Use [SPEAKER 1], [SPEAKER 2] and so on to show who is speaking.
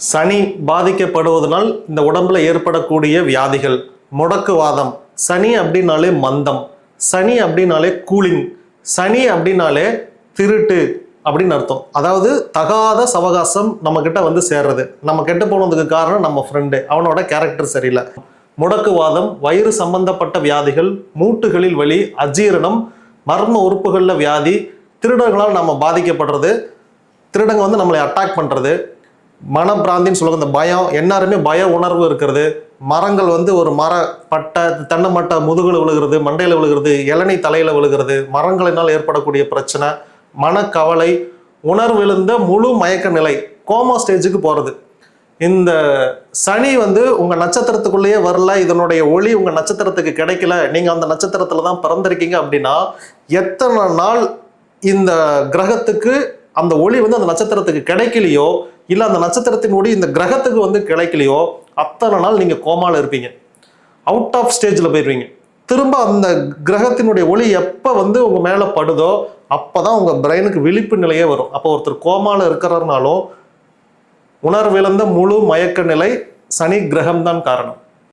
[SPEAKER 1] சனி பாதிக்கப்படுவதனால் இந்த உடம்புல ஏற்படக்கூடிய வியாதிகள் முடக்குவாதம் சனி அப்படின்னாலே மந்தம் சனி அப்படின்னாலே கூலிங் சனி அப்படின்னாலே திருட்டு அப்படின்னு அர்த்தம். அதாவது தகாத சவகாசம் நம்மக்கிட்ட வந்து சேர்றது. நம்ம கெட்டு போனதுக்கு காரணம் நம்ம ஃப்ரெண்டு அவனோட கேரக்டர் சரியில்லை. முடக்குவாதம் வயிறு சம்பந்தப்பட்ட வியாதிகள் மூட்டுகளில் வலி அஜீரணம் மர்ம உறுப்புகளில் வியாதி திருடர்களால் நம்ம பாதிக்கப்படுறது திருடங்க வந்து நம்மளை அட்டாக் பண்ணுறது மனப்பிராந்தின்னு சொல்லுவாங்க. இந்த பயம் எல்லாருமே பய உணர்வு இருக்கிறது. மரங்கள் வந்து ஒரு மர பட்டை தென்னை மட்டை முதுகில் விழுகிறது மண்டையில் விழுகிறது இளநீ தலையில் விழுகிறது. மரங்களினால் ஏற்படக்கூடிய பிரச்சனை மனக்கவலை உணர்விழுந்த முழு மயக்க நிலை கோமா ஸ்டேஜுக்கு போகிறது இந்த சனி வந்து உங்கள் நட்சத்திரத்துக்குள்ளேயே வரல இதனுடைய ஒளி உங்கள் நட்சத்திரத்துக்கு கிடைக்கல நீங்கள் அந்த நட்சத்திரத்தில் தான் பிறந்திருக்கீங்க அப்படின்னா எத்தனை நாள் இந்த கிரகத்துக்கு அந்த ஒளி வந்து அந்த நட்சத்திரத்துக்கு கிடைக்கலையோ இல்லை அந்த நட்சத்திரத்தினுடைய இந்த கிரகத்துக்கு வந்து கிடைக்கலையோ அத்தனை நாள் நீங்கள் கோமாவில் இருப்பீங்க. அவுட் ஆஃப் ஸ்டேஜில் போயிடுவீங்க திரும்ப அந்த கிரகத்தினுடைய ஒளி எப்போ வந்து உங்கள் மேலே படுதோ அப்போ தான் உங்கள் பிரெயினுக்கு விழிப்பு நிலையே வரும். அப்போ ஒருத்தர் கோமாவில் இருக்கிறனாலும் உணர்விழந்த முழு மயக்க நிலை சனி கிரகம்தான் காரணம்.